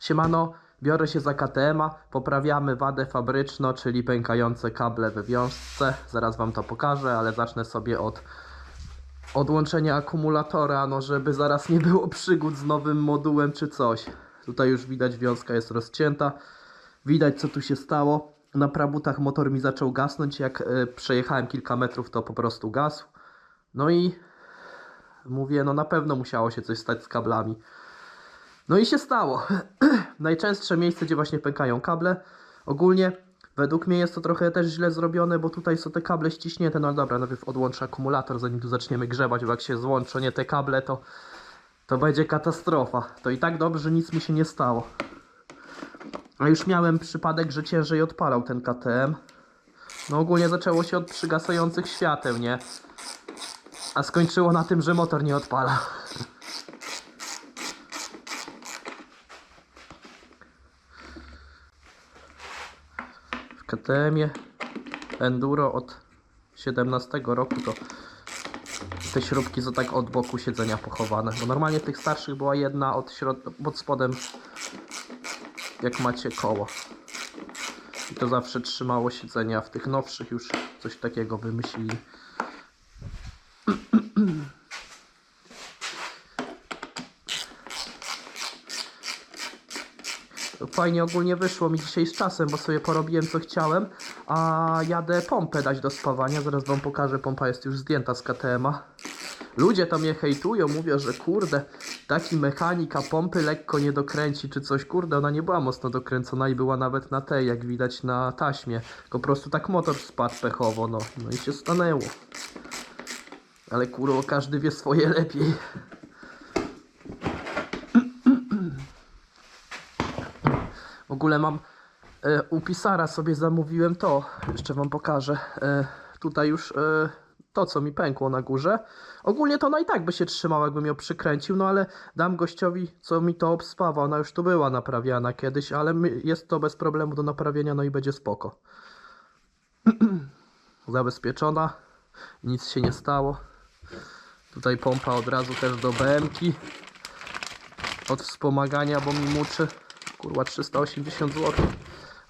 Siemano, biorę się za KTM-a, poprawiamy wadę fabryczną, czyli pękające kable we wiązce. Zaraz wam to pokażę, ale zacznę sobie od odłączenia akumulatora, no żeby zaraz nie było przygód z nowym modułem czy coś. Tutaj już widać wiązka jest rozcięta. Widać co tu się stało. Na prabutach motor mi zaczął gasnąć. Jak e, przejechałem kilka metrów, to po prostu gasł. No i mówię, no na pewno musiało się coś stać z kablami. No i się stało. Najczęstsze miejsce, gdzie właśnie pękają kable. Ogólnie według mnie jest to trochę też źle zrobione, bo tutaj są te kable ściśnięte. No dobra, najpierw odłączę akumulator, zanim tu zaczniemy grzebać, bo jak się złączą nie te kable, to, to będzie katastrofa. To i tak dobrze, że nic mi się nie stało. A już miałem przypadek, że ciężej odpalał ten KTM. No ogólnie zaczęło się od przygasających świateł, nie? A skończyło na tym, że motor nie odpala. W KTM-ie Enduro od 17 roku to te śrubki są tak od boku siedzenia pochowane. Bo normalnie tych starszych była jedna od środ- pod spodem jak macie koło. I to zawsze trzymało siedzenia, w tych nowszych już coś takiego wymyślili. Fajnie ogólnie wyszło mi dzisiaj z czasem, bo sobie porobiłem co chciałem, a jadę pompę dać do spawania. Zaraz wam pokażę, pompa jest już zdjęta z KTM-a. Ludzie to mnie hejtują, mówią, że kurde, taki mechanika pompy lekko nie dokręci czy coś. Kurde, ona nie była mocno dokręcona i była nawet na tej, jak widać na taśmie. Po prostu tak motor spadł pechowo, no, no i się stanęło. Ale kurwa, każdy wie swoje lepiej. W ogóle mam e, u Pisara sobie zamówiłem to, jeszcze wam pokażę. E, tutaj już e, to, co mi pękło na górze. Ogólnie to ona i tak by się trzymała, jakbym ją przykręcił, no ale dam gościowi, co mi to obspawa. Ona już tu była naprawiana kiedyś, ale jest to bez problemu do naprawienia, no i będzie spoko. Zabezpieczona, nic się nie stało. Tutaj pompa od razu też do BM-ki od wspomagania, bo mi muczy kurwa 380 zł.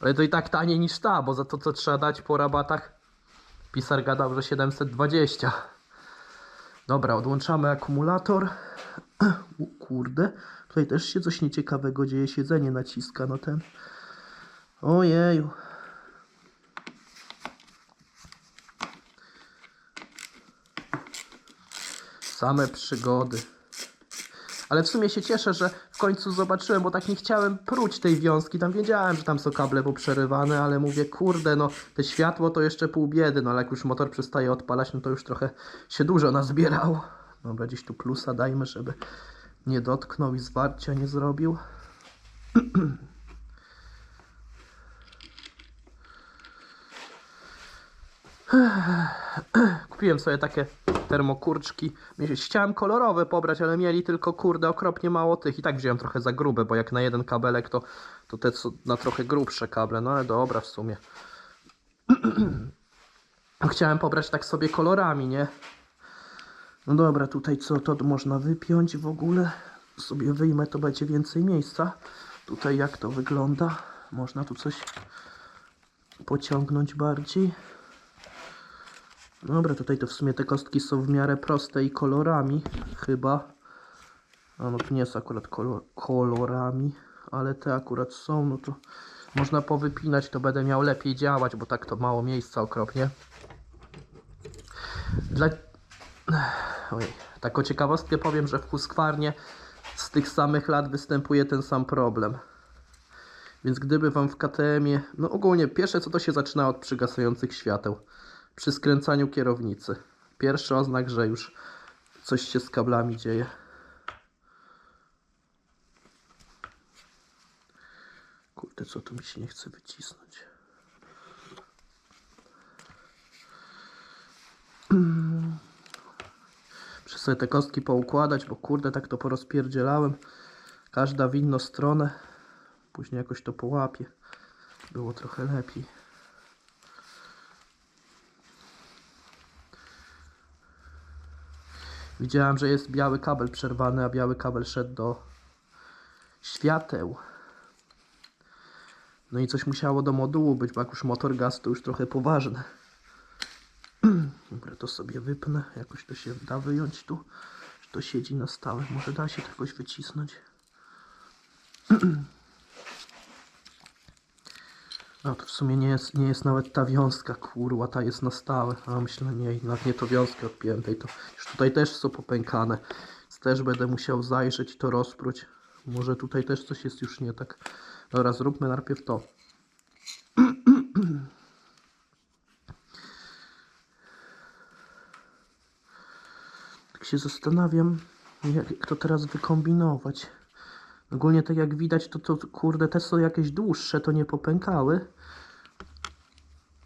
Ale to i tak taniej niż ta, bo za to co trzeba dać po rabatach pisar gadał, że 720. Dobra, odłączamy akumulator. U kurde, tutaj też się coś nieciekawego dzieje, siedzenie naciska, no ten. Ojeju. Same przygody. Ale w sumie się cieszę, że w końcu zobaczyłem, bo tak nie chciałem pruć tej wiązki. Tam wiedziałem, że tam są kable poprzerywane, ale mówię, kurde, no te światło to jeszcze pół biedy, no ale jak już motor przestaje odpalać, no to już trochę się dużo nazbierało. Dobra, gdzieś tu plusa dajmy, żeby nie dotknął i zwarcia nie zrobił. Kupiłem sobie takie termokurczki. Chciałem kolorowe pobrać, ale mieli tylko kurde okropnie mało tych. I tak wziąłem trochę za grube, bo jak na jeden kabelek to, to te co na trochę grubsze kable. No ale dobra w sumie. Chciałem pobrać tak sobie kolorami, nie? No dobra, tutaj co to można wypiąć w ogóle? Sobie wyjmę, to będzie więcej miejsca. Tutaj jak to wygląda? Można tu coś pociągnąć bardziej. Dobra, tutaj to w sumie te kostki są w miarę proste i kolorami, chyba. A no tu nie są akurat kolor kolorami, ale te akurat są, no to można powypinać, to będę miał lepiej działać, bo tak to mało miejsca okropnie. Dla... Ojej, taką ciekawostkę powiem, że w Huskwarnie z tych samych lat występuje ten sam problem. Więc gdyby wam w KTM-ie, no ogólnie pierwsze co to się zaczyna od przygasających świateł przy skręcaniu kierownicy. Pierwszy oznak, że już coś się z kablami dzieje. Kurde, co tu mi się nie chce wycisnąć. Muszę sobie te kostki poukładać, bo kurde, tak to porozpierdzielałem. Każda w inną stronę. Później jakoś to połapie. Było trochę lepiej. Widziałem, że jest biały kabel przerwany, a biały kabel szedł do świateł. No i coś musiało do modułu być, bo jak już motor gaz, to już trochę poważne. Dobra, to sobie wypnę. Jakoś to się da wyjąć tu. To siedzi na stałe. Może da się to jakoś wycisnąć. No to w sumie nie jest, nie jest nawet ta wiązka, kurwa, ta jest na stałe. A myślę, nie, nawet nie to wiązki odpiętej, to już tutaj też są popękane. Więc też będę musiał zajrzeć i to rozpróć. Może tutaj też coś jest już nie tak. Dobra, zróbmy najpierw to. Tak się zastanawiam, jak to teraz wykombinować. Ogólnie tak jak widać, to, to kurde, te są jakieś dłuższe, to nie popękały.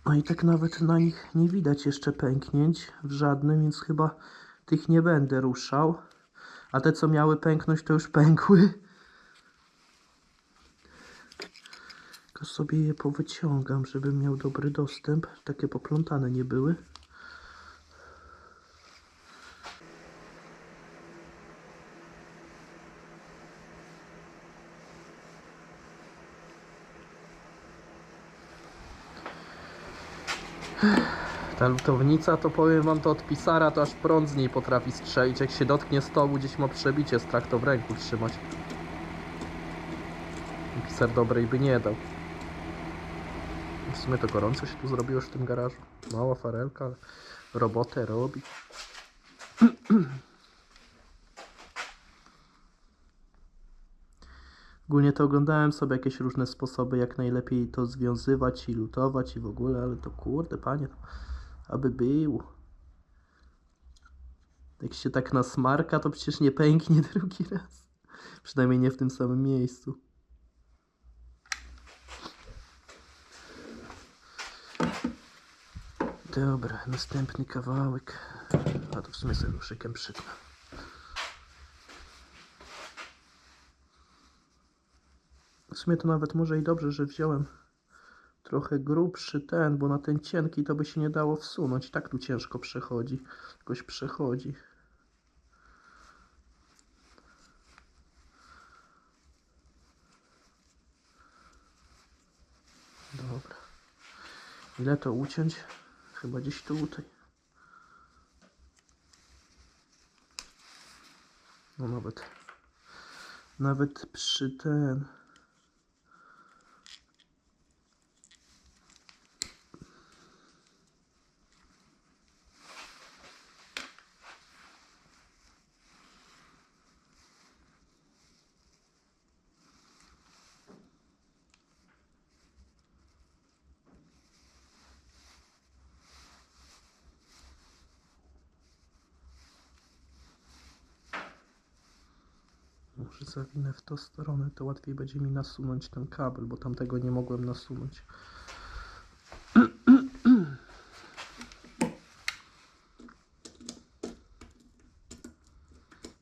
No i tak nawet na nich nie widać jeszcze pęknięć w żadnym, więc chyba tych nie będę ruszał. A te co miały pęknąć, to już pękły. Tylko sobie je powyciągam, żebym miał dobry dostęp. Takie poplątane nie były. Ta lutownica, to powiem wam, to od pisara to aż prąd z niej potrafi strzelić. Jak się dotknie stołu, gdzieś ma przebicie, strach to w ręku trzymać. Pisar dobrej by nie dał. W sumie to gorąco się tu zrobiło w tym garażu. Mała farelka, ale robotę robi. Ogólnie to oglądałem sobie jakieś różne sposoby, jak najlepiej to związywać i lutować i w ogóle, ale to kurde, panie, aby było. Jak się tak nasmarka, to przecież nie pęknie drugi raz. Przynajmniej nie w tym samym miejscu. Dobra, następny kawałek. A to w sumie sobie ruszykiem przytnę. W sumie to nawet może i dobrze, że wziąłem trochę grubszy ten, bo na ten cienki to by się nie dało wsunąć. Tak tu ciężko przechodzi. Jakoś przechodzi. Dobra. Ile to uciąć? Chyba gdzieś tutaj. No nawet. Nawet przy ten. Może zawinę w tą stronę, to łatwiej będzie mi nasunąć ten kabel, bo tamtego nie mogłem nasunąć.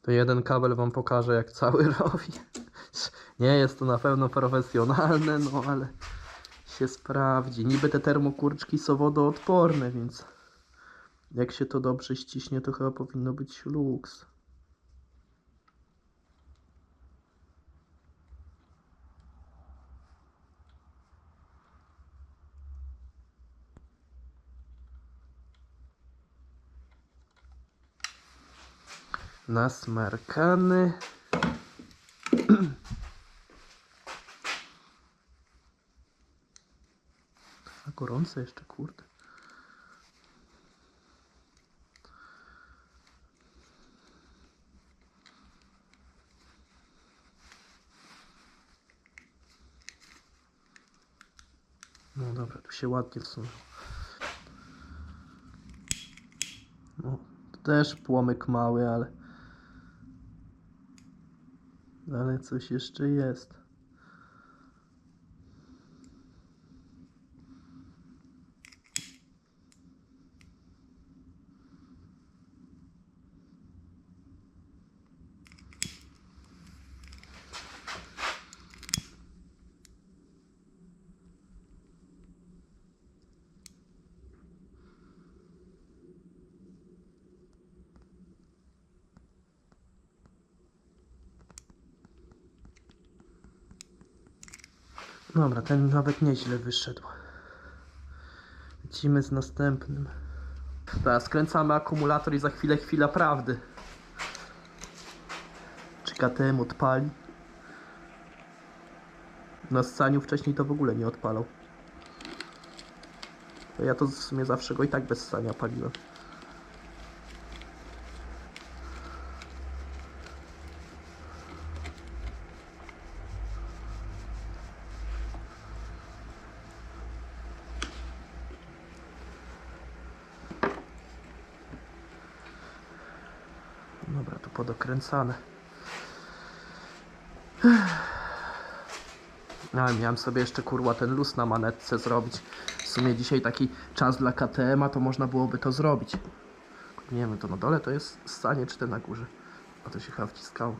To jeden kabel wam pokażę jak cały robi. Nie jest to na pewno profesjonalne, no ale się sprawdzi. Niby te termokurczki są wodoodporne, więc jak się to dobrze ściśnie, to chyba powinno być luks. Nasmarkany. A gorące jeszcze, kurde. No dobra, tu się ładnie wsunął. No, też płomyk mały, ale... Ale coś jeszcze jest. Dobra, ten nawet nieźle wyszedł. Lecimy z następnym. Teraz skręcamy akumulator i za chwilę chwila prawdy. Czy KTM odpali? Na scaniu wcześniej to w ogóle nie odpalał. Ja to w sumie zawsze go i tak bez stania paliłem. Dobra, tu podokręcane. A, miałem sobie jeszcze kurwa ten luz na manetce zrobić. W sumie dzisiaj taki czas dla KTM-a, to można byłoby to zrobić. Nie wiem, to na dole to jest stanie, czy ten na górze. A to się chyba wciskało.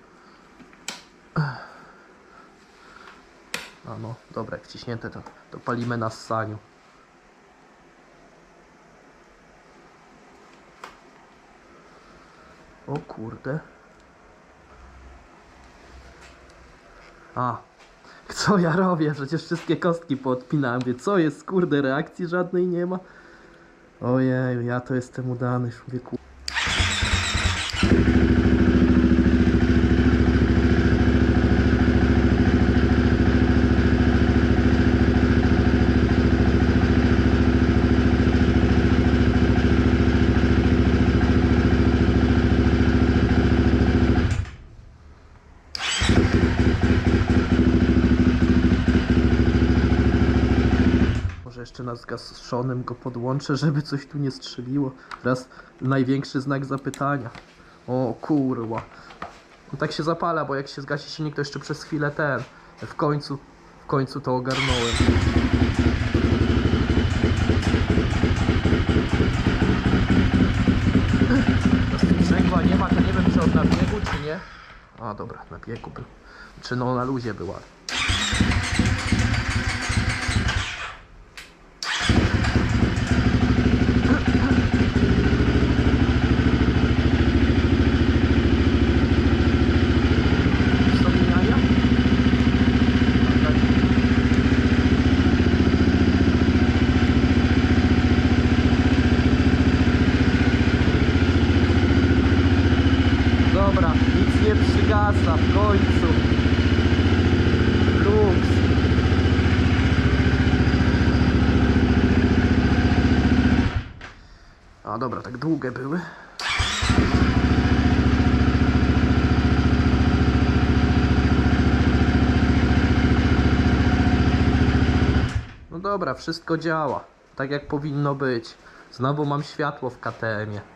A no, dobra, jak wciśnięte to, to palimy na ssaniu. O kurde. A, co ja robię? Przecież wszystkie kostki poodpinałem. Wie, co jest? Kurde, reakcji żadnej nie ma. Ojej, ja to jestem udany, człowieku. Może jeszcze na zgaszonym go podłączę, żeby coś tu nie strzeliło. Teraz największy znak zapytania. O kurwa. No tak się zapala, bo jak się zgasi silnik, to jeszcze przez chwilę ten. W końcu, w końcu to ogarnąłem. Sprzęgła nie ma, to nie wiem czy on na biegu, czy nie. A dobra, na biegu był. Czy no na luzie była. Są jaja? Dobra, nic przygasa w końcu. Luks. A dobra, tak długie były. No dobra, wszystko działa. Tak jak powinno być. Znowu mam światło w KTM-ie.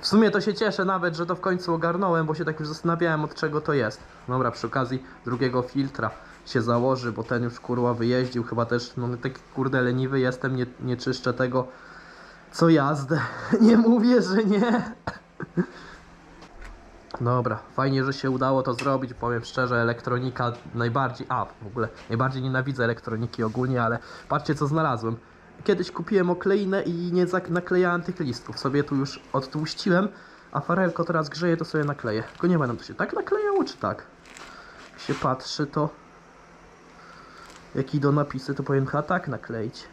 W sumie to się cieszę nawet, że to w końcu ogarnąłem, bo się tak już zastanawiałem od czego to jest. Dobra, przy okazji drugiego filtra się założy, bo ten już kurwa wyjeździł. Chyba też, no taki kurde leniwy jestem, nie, nie czyszczę tego co jazdę. Nie mówię, że nie. Dobra, fajnie, że się udało to zrobić. Powiem szczerze, elektronika najbardziej. A, w ogóle najbardziej nienawidzę elektroniki ogólnie, ale patrzcie co znalazłem. Kiedyś kupiłem okleinę i nie naklejałem tych listków. Sobie tu już odtłuściłem, a farelko teraz grzeje, to sobie nakleję. Tylko nie będę to się tak naklejało, czy tak? Jak się patrzy, to. Jak idą napisy, to powinien chyba tak nakleić.